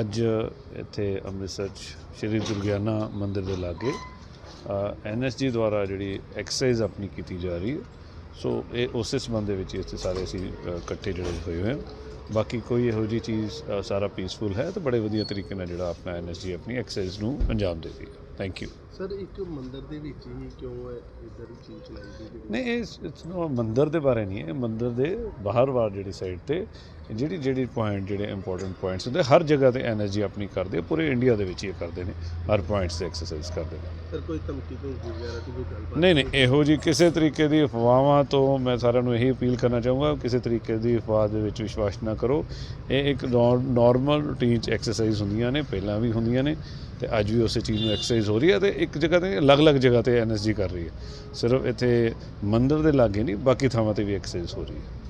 ਅੱਜ ਇੱਥੇ ਅੰਮ੍ਰਿਤਸਰ 'ਚ ਸ਼੍ਰੀ ਦੁਰਗਿਆਨਾ ਮੰਦਿਰ ਦੇ ਲਾਗੇ ਐਨਐਸਜੀ ਦੁਆਰਾ ਜਿਹੜੀ ਐਕਸਰਸਾਈਜ਼ ਆਪਣੀ ਕੀਤੀ ਜਾ ਰਹੀ ਹੈ। ਸੋ ਇਹ ਉਸੇ ਸੰਬੰਧ ਦੇ ਵਿੱਚ ਇੱਥੇ ਸਾਰੇ ਅਸੀਂ ਇਕੱਠੇ ਜਿਹੜੇ ਹੋਏ ਹੋਏ ਹਾਂ। ਬਾਕੀ ਕੋਈ ਇਹੋ ਜਿਹੀ ਚੀਜ਼ ਸਾਰਾ ਪੀਸਫੁਲ ਹੈ ਤੇ ਬੜੇ ਵਧੀਆ ਤਰੀਕੇ ਨਾਲ ਜਿਹੜਾ ਆਪਣਾ ਐਨਐਸਜੀ ਆਪਣੀ ਐਕਸਰਸਾਈਜ਼ ਨੂੰ ਅੰਜਾਮ ਦੇ ਰਹੀ ਹੈ। ਥੈਂਕ ਯੂ ਸਰ ਇੱਕ ਮੰਦਿਰ ਦੇ ਵਿੱਚ ਹੀ ਕਿਉਂ ਇਧਰ ਹੀ ਚੀਜ਼ ਚਲਾਈ ਗਈ? ਨਹੀਂ ਇਹ ਇਟਸ ਨੋ ਮੰਦਿਰ ਦੇ ਬਾਰੇ ਨਹੀਂ ਹੈ। ਮੰਦਿਰ ਦੇ ਬਾਹਰ ਬਾਹਰ ਜਿਹੜੀ ਸਾਈਡ ਤੇ ਜਿਹੜੀ ਜਿਹੜੀ ਪੁਆਇੰਟ ਜਿਹੜੇ ਇੰਪੋਰਟੈਂਟ ਪੁਆਇੰਟਸ ਹੁੰਦੇ ਹਰ ਜਗ੍ਹਾ ਤੇ ਐਨਰਜੀ ਆਪਣੀ ਕਰਦੇ ਪੂਰੇ ਇੰਡੀਆ ਦੇ ਵਿੱਚ ਇਹ ਕਰਦੇ ਨੇ ਹਰ ਪੁਆਇੰਟਸ ਤੇ ਐਕਸਰਸਾਈਜ਼ ਕਰਦੇ ਨੇ। ਸਰ ਕੋਈ ਧਮਕੀ ਧਮਕੀ ਵਗੈਰਾ ਦੀ ਕੋਈ ਗੱਲਬਾਤ ਨਹੀਂ ਨਹੀਂ ਇਹੋ ਜੀ ਕਿਸੇ ਤਰੀਕੇ ਦੀ ਅਫਵਾਹਾਂ ਤੋਂ ਮੈਂ ਸਾਰਿਆਂ ਨੂੰ ਇਹੀ ਅਪੀਲ ਕਰਨਾ ਚਾਹੂੰਗਾ ਕਿਸੇ ਤਰੀਕੇ ਦੀ ਅਫਵਾਹ ਦੇ ਵਿੱਚ ਵਿਸ਼ਵਾਸ ਨਾ ਕਰੋ। ਇਹ ਇੱਕ ਨਾਰਮਲ ਰੂਟੀਨ ਚ ਐਕਸਰਸਾਈਜ਼ ਹੁੰਦੀਆਂ ਨੇ ਪਹਿਲਾਂ ਵੀ ਹੁੰਦੀਆਂ ਨੇ ਤੇ ਅੱਜ ਵੀ ਉਸੇ ਚੀਜ਼ ਨੂੰ ਐਕਸਰਸਾਈਜ਼ ਹੋ ਰਹੀ ਹੈ ਤੇ ਇੱਕ ਜਗ੍ਹਾ ਤੇ ਅਲੱਗ-ਅਲੱਗ ਜਗ੍ਹਾ ਤੇ ਐਨਐਸਜੀ ਕਰ ਰਹੀ ਹੈ। ਸਿਰਫ ਇੱਥੇ ਮੰਦਿਰ ਦੇ ਲਾਗੇ ਨਹੀਂ ਬਾਕੀ ਥਾਵਾਂ ਤੇ ਵੀ ਐਕਸਰਸਾਈਜ਼ ਹੋ ਰਹੀ ਹੈ।